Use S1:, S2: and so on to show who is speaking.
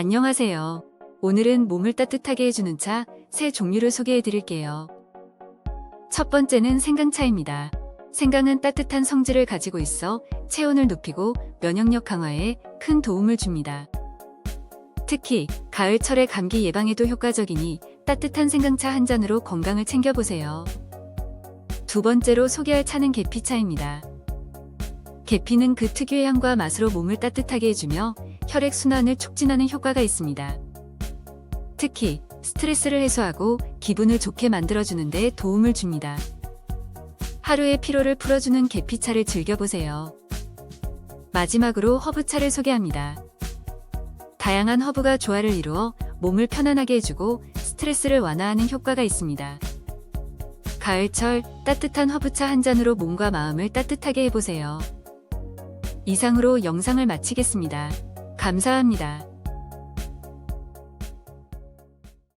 S1: 안녕하세요. 오늘은 몸을 따뜻하게 해주는 차 세 종류를 소개해 드릴게요. 첫 번째는 생강차입니다. 생강은 따뜻한 성질을 가지고 있어 체온을 높이고 면역력 강화에 큰 도움을 줍니다. 특히 가을철의 감기 예방에도 효과적이니 따뜻한 생강차 한 잔으로 건강을 챙겨보세요. 두 번째로 소개할 차는 계피차입니다. 계피는 그 특유의 향과 맛으로 몸을 따뜻하게 해주며 혈액순환을 촉진하는 효과가 있습니다. 특히 스트레스를 해소하고 기분을 좋게 만들어주는 데 도움을 줍니다. 하루의 피로를 풀어주는 계피차를 즐겨보세요. 마지막으로 허브차를 소개합니다. 다양한 허브가 조화를 이루어 몸을 편안하게 해주고 스트레스를 완화하는 효과가 있습니다. 가을철 따뜻한 허브차 한 잔으로 몸과 마음을 따뜻하게 해보세요. 이상으로 영상을 마치겠습니다. 감사합니다.